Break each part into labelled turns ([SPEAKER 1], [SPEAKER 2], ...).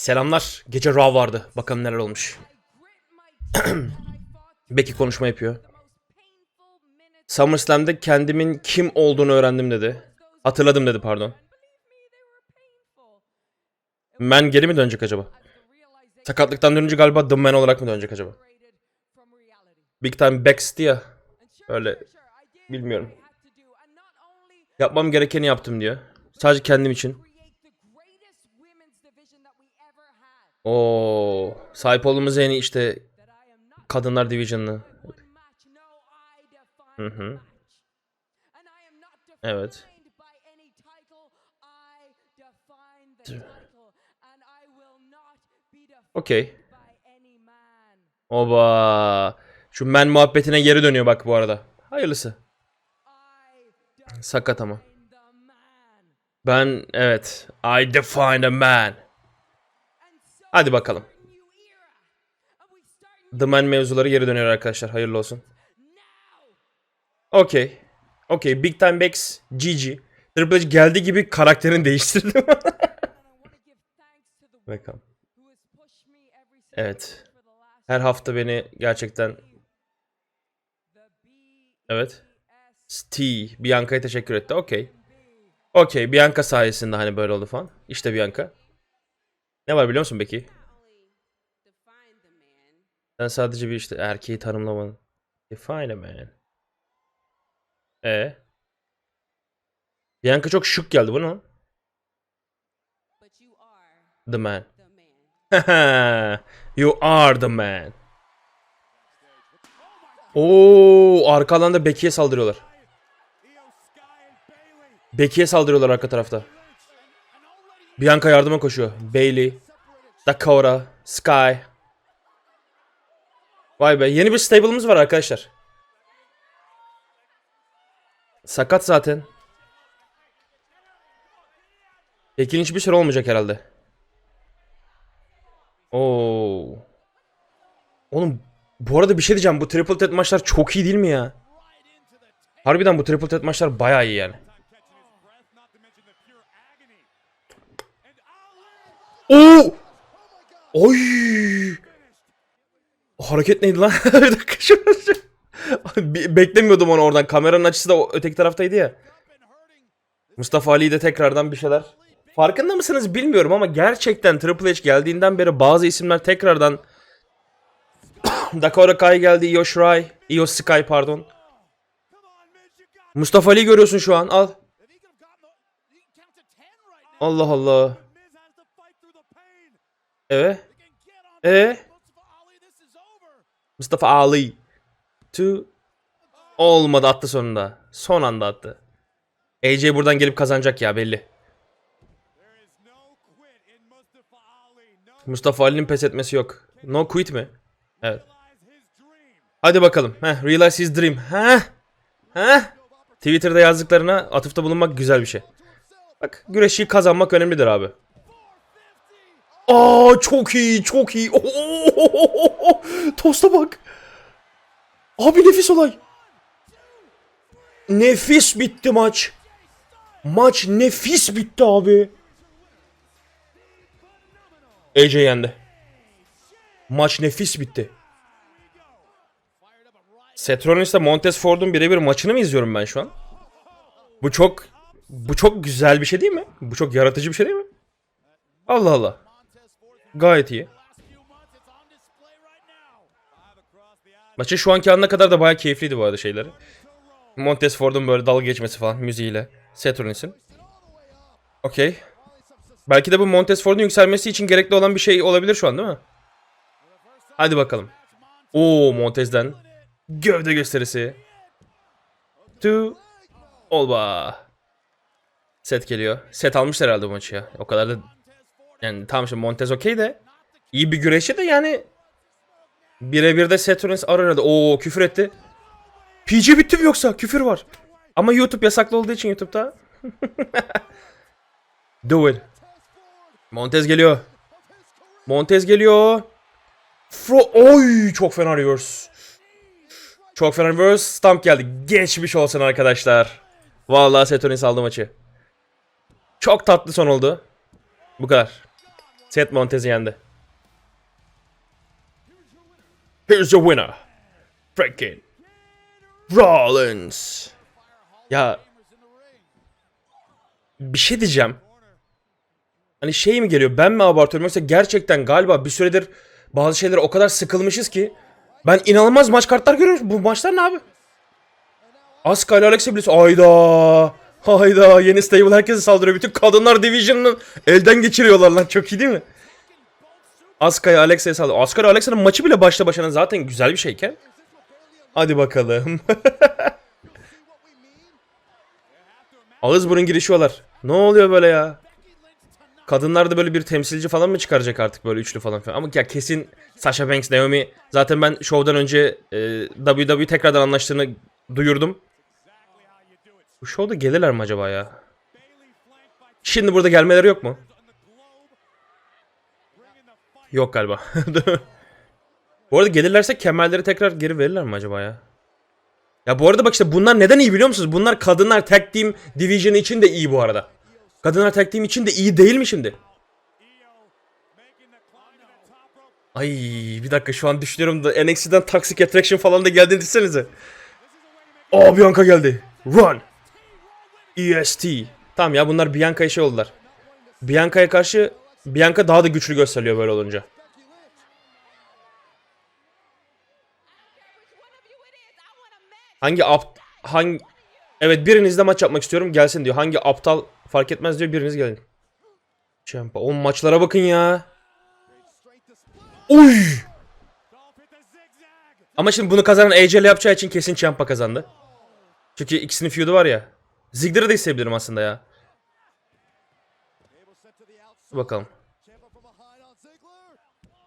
[SPEAKER 1] Selamlar. Gece Raw vardı. Bakalım neler olmuş. Becky konuşma yapıyor. SummerSlam'da kendimin kim olduğunu öğrendim dedi. Hatırladım dedi pardon. Man geri mi dönecek acaba? Sakatlıktan dönünce galiba The Man olarak mı dönecek acaba? Big Time Bex diye. Öyle bilmiyorum. Yapmam gerekeni yaptım diyor. Sadece kendim için. Oo, sahip olduğumuz en iyi işte kadınlar division'ı. Hı hı. Evet. Okey. Oba. Şu men muhabbetine geri dönüyor bak bu arada. Hayırlısı. Sakat ama. Ben evet. I define a man. Hadi bakalım. The Man mevzuları geri dönüyor arkadaşlar. Hayırlı olsun. Okey. Okey. Big Time Bex GG. Triple H geldi gibi karakterini değiştirdi. Bakalım. Evet. Her hafta beni gerçekten... Evet. T. Bianca'ya teşekkür etti. Okey. Okey. Bianca sayesinde hani böyle oldu falan. İşte Bianca. Ne var biliyor musun Becky? Sen sadece bir işte erkeği tanımlamadın. Define a man. E. Bianca çok şık geldi bu? The man. you are the man. Oo, arka alanda Becky'ye saldırıyorlar. Becky'ye saldırıyorlar arka tarafta. Bianca yardıma koşuyor. Bailey, Dakota, Sky. Vay be yeni bir stable'ımız var arkadaşlar. Sakat zaten. Ekin hiçbir şey olmayacak herhalde. Oo. Oğlum bu arada bir şey diyeceğim. Bu triple threat maçlar çok iyi değil mi ya? Harbiden bu triple threat maçlar bayağı iyi yani. Oo! Oy! Hareket neydi lan? bir dakika şurası. Be- Beklemiyordum onu oradan. Kameranın açısı da öteki taraftaydı ya. Mustafa Ali de tekrardan bir şeyler. Farkında mısınız bilmiyorum ama gerçekten Triple H geldiğinden beri bazı isimler tekrardan Dakota Kai geldi, Io Shirai, Io Sky pardon. Mustafa Ali görüyorsun şu an al. Allah Allah. Evet. E Mustafa Ali. Two. Olmadı attı sonunda. Son anda attı. AJ buradan gelip kazanacak ya belli. Mustafa Ali'nin pes etmesi yok. No quit mi? Evet. Hadi bakalım. Heh, realize his dream. Heh. Heh. Twitter'da yazdıklarına atıfta bulunmak güzel bir şey. Bak güreşi kazanmak önemlidir abi. Aa çok iyi çok iyi. Oo, tosta bak. Abi nefis olay. Nefis bitti maç. Maç nefis bitti abi. AJ yendi. Maç nefis bitti. Seth Rollins'le Montez Ford'un birebir maçını mı izliyorum ben şu an? Bu çok bu çok güzel bir şey değil mi? Bu çok yaratıcı bir şey değil mi? Allah Allah. Gayet iyi. Maçın şu anki anına kadar da bayağı keyifliydi bu arada şeyleri. Montez Ford'un böyle dalga geçmesi falan müziğiyle. Seth Rollins'in. Okey. Belki de bu Montez Ford'un yükselmesi için gerekli olan bir şey olabilir şu an değil mi? Hadi bakalım. Oo Montez'den. Gövde gösterisi. Two. Olba. Set geliyor. Set almışlar herhalde bu maçı ya. O kadar da yani tamam şimdi Montez okey de iyi bir güreşçi de yani birebir de Rollins arar herhalde. Oo küfür etti. PG bitti mi yoksa? Küfür var. Ama YouTube yasaklı olduğu için YouTube'da. İt. Montez geliyor. Montez geliyor. Fro Oy çok fena reverse. Çok fena reverse. Stamp geldi. Geçmiş olsun arkadaşlar. Vallahi Rollins aldı maçı. Çok tatlı son oldu. Bu kadar. Seth Montez'i yendi. Here's your winner. Freaking Rollins. Ya bir şey diyeceğim. Hani şey mi geliyor ben mi abartıyorum yoksa gerçekten galiba bir süredir bazı şeylere o kadar sıkılmışız ki ben inanılmaz maç kartlar görüyorum. Bu maçlar ne abi? Asuka ile Alexa Bliss. Hayda. Hayda. Yeni stable herkese saldırıyor. Bütün kadınlar division'ını elden geçiriyorlar lan. Çok iyi değil mi? Asuka'ya Alexa'ya saldırıyor. Asuka ile Alexa'nın maçı bile başta başına zaten güzel bir şeyken. Hadi bakalım. Ağız burun girişiyorlar. Ne oluyor böyle ya? Kadınlar da böyle bir temsilci falan mı çıkaracak artık böyle üçlü falan filan. Ama ya kesin Sasha Banks, Naomi. Zaten ben şovdan önce e, WWE tekrardan anlaştığını duyurdum. Bu şovda gelirler mi acaba ya? Şimdi burada gelmeleri yok mu? Yok galiba. bu arada gelirlerse kemerleri tekrar geri verirler mi acaba ya? Ya bu arada bak işte bunlar neden iyi biliyor musunuz? Bunlar kadınlar tag team division için de iyi bu arada. Kadınlar tag team için de iyi değil mi şimdi? Ay bir dakika şu an düşünüyorum da NXT'den Toxic Attraction falan da geldi desenize. Aa Bianca geldi. Run. EST. Tamam ya bunlar Bianca'ya şey oldular. Bianca'ya karşı Bianca daha da güçlü gösteriliyor böyle olunca. Hangi ap hangi Evet birinizle maç yapmak istiyorum gelsin diyor. Hangi aptal fark etmez diyor biriniz gelin. Champa. O maçlara bakın ya. Uy! Ama şimdi bunu kazanan AJ ile yapacağı için kesin Champa kazandı. Çünkü ikisinin feud'u var ya. Ziggler'ı da isteyebilirim aslında ya. Bakalım.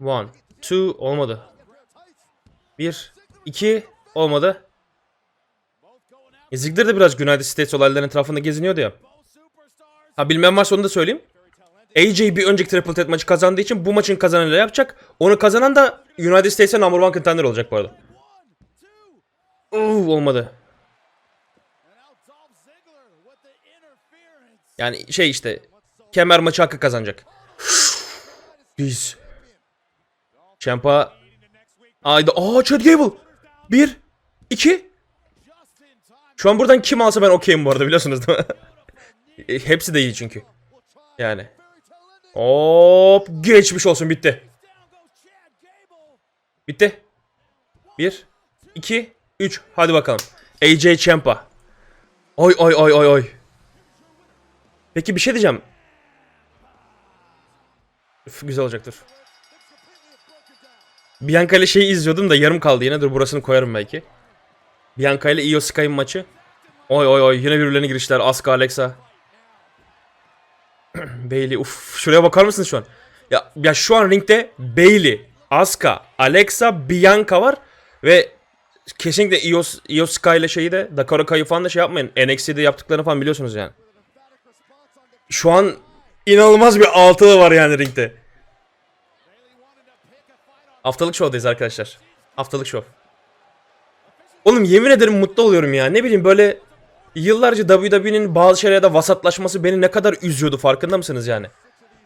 [SPEAKER 1] One, two olmadı. Bir, iki olmadı. E, Ziggler de biraz United States olaylarının etrafında geziniyordu ya. Ha bilmem varsa onu da söyleyeyim. AJ bir önceki Triple Threat maçı kazandığı için bu maçın kazananıyla yapacak. Onu kazanan da United States'e number one contender olacak bu arada. Uu, olmadı. Yani şey işte kemer maçı hakkı kazanacak. Biz. Champa. Ayda. Aa Chad Gable. Bir. iki. Şu an buradan kim alsa ben okeyim bu arada biliyorsunuz değil mi? E, Hepsi de iyi çünkü. Yani. Hop geçmiş olsun bitti. Bitti. Bir, iki, üç. Hadi bakalım. AJ Champa. Oy oy oy oy oy. Peki bir şey diyeceğim. Üf, güzel olacaktır. Bianca ile şeyi izliyordum da yarım kaldı yine. Dur burasını koyarım belki. Bianca ile Io Sky'ın maçı. Oy oy oy yine birbirlerine girişler. Asuka, Alexa. Bailey uf şuraya bakar mısınız şu an? Ya, ya şu an ringde Bailey, Asuka, Alexa, Bianca var ve kesinlikle Io, Io Sky ile şeyi de Dakota Kai'yi falan da şey yapmayın. NXT'de yaptıklarını falan biliyorsunuz yani. Şu an inanılmaz bir altılı var yani ringde. Haftalık şovdayız arkadaşlar. Haftalık şov. Oğlum yemin ederim mutlu oluyorum ya. Ne bileyim böyle yıllarca WWE'nin bazı şeylerde vasatlaşması beni ne kadar üzüyordu farkında mısınız yani?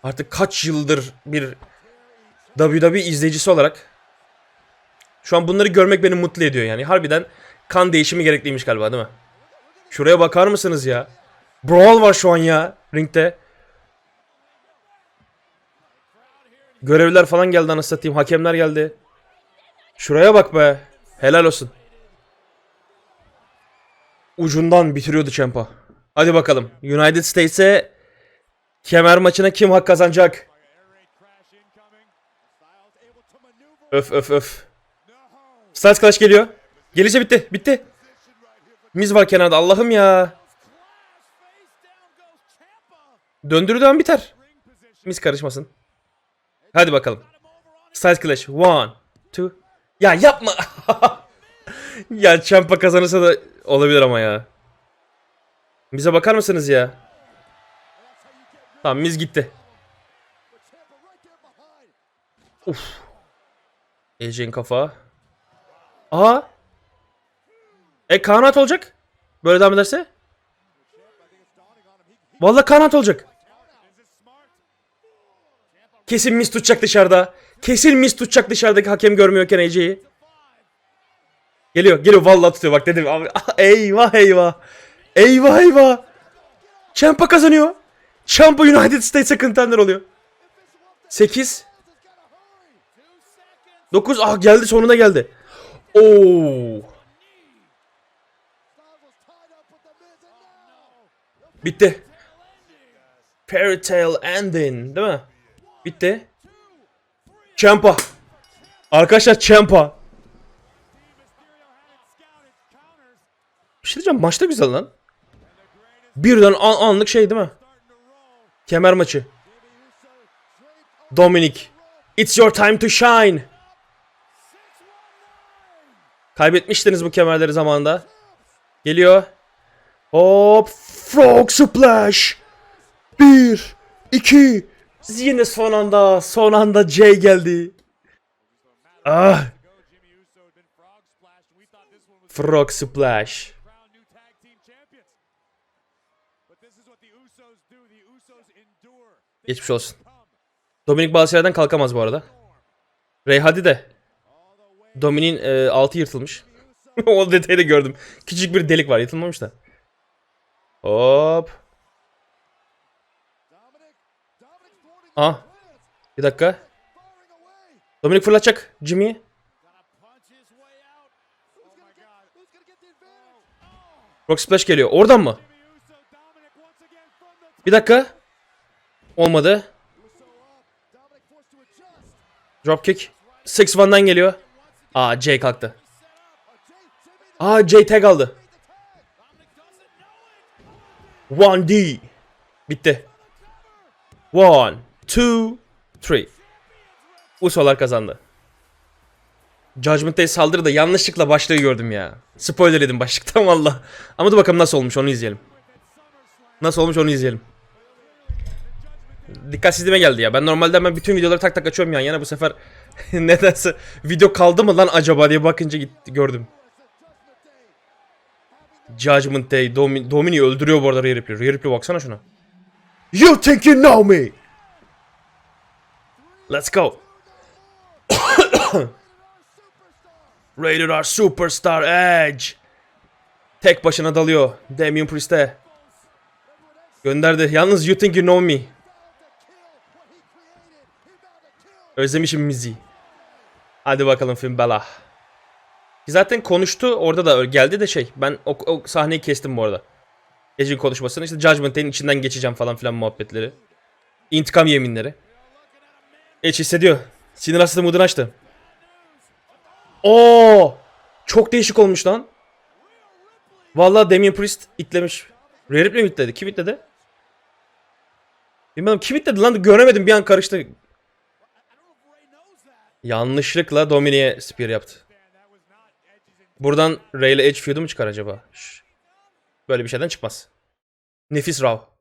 [SPEAKER 1] Artık kaç yıldır bir WWE izleyicisi olarak şu an bunları görmek beni mutlu ediyor yani. Harbiden kan değişimi gerekliymiş galiba değil mi? Şuraya bakar mısınız ya? Brawl var şu an ya ringde. Görevliler falan geldi anasını satayım. Hakemler geldi. Şuraya bak be. Helal olsun. Ucundan bitiriyordu Champa. Hadi bakalım. United States'e kemer maçına kim hak kazanacak? Öf öf öf. Styles Clash geliyor. Gelirse bitti. Bitti. Miz var kenarda. Allah'ım ya. Döndürdüğü an biter. Miz karışmasın. Hadi bakalım. Styles Clash. One. Two. Ya yapma. ya Champa kazanırsa da olabilir ama ya. Bize bakar mısınız ya? Tamam Miz gitti. Uf. AJ'in kafa. Aa. E kanat olacak. Böyle devam ederse. Vallahi kanat olacak. Kesin mis tutacak dışarıda. Kesin mis tutacak dışarıdaki hakem görmüyorken AJ'yi. Geliyor geliyor vallahi tutuyor bak dedim. Ah, eyvah eyvah. Eyvah eyvah. Champa kazanıyor. Champa United States'e contender oluyor. 8 9 ah geldi sonuna geldi. Oo. Bitti. Fairy Tale Ending değil mi? Bitti. Champa. Arkadaşlar Champa. Bir şey diyeceğim maçta güzel lan. Birden an- anlık şey değil mi? Kemer maçı. Dominic. It's your time to shine. Kaybetmiştiniz bu kemerleri zamanında. Geliyor. Hop. Frog splash. Bir. iki. Yine son anda. Son anda Jay geldi. Ah. Frog splash. Geçmiş olsun. Dominik bazı şeylerden kalkamaz bu arada. Ray Hadi de. Dominik'in e, altı yırtılmış. o detayı da gördüm. Küçük bir delik var yırtılmamış da. Hop. Ah. Bir dakika. Dominik fırlatacak Jimmy'yi. Rock Splash geliyor. Oradan mı? Bir dakika. Olmadı. Dropkick. 6-1'dan geliyor. Aa Jay kalktı. Aa Jay tag aldı. 1D. Bitti. 1, 2, 3. Usolar kazandı. Judgment Day saldırı da yanlışlıkla başlığı gördüm ya. Spoiler yedim başlıktan valla. Ama dur bakalım nasıl olmuş onu izleyelim. Nasıl olmuş onu izleyelim. Dikkatsizliğime geldi ya. Ben normalde hemen bütün videoları tak tak açıyorum yan yana. Bu sefer nedense video kaldı mı lan acaba diye bakınca gitti gördüm. Judgment Day Domi Domini'yi öldürüyor bu arada Rhea Ripley. Rhea Ripley baksana şuna. You think you know me? Let's go. Rated R Superstar Edge. Tek başına dalıyor. Damien Priest'e. Gönderdi. Yalnız you think you know me. Özlemişim Mizi. Hadi bakalım Finn Bella. Ki Zaten konuştu orada da geldi de şey. Ben o, o sahneyi kestim bu arada. Gece konuşmasını işte Judgment Day'in içinden geçeceğim falan filan muhabbetleri. İntikam yeminleri. Edge hissediyor. Sinir hastası moodunu açtı. Oo! Çok değişik olmuş lan. Vallahi Damien Priest itlemiş. Rhea Ripley mi itledi? Kim itledi? Bilmiyorum kim itledi lan göremedim bir an karıştı. Yanlışlıkla Dominic'e spear yaptı. Buradan Ray ile Edge feud'u mu çıkar acaba? Şş. Böyle bir şeyden çıkmaz. Nefis Raw.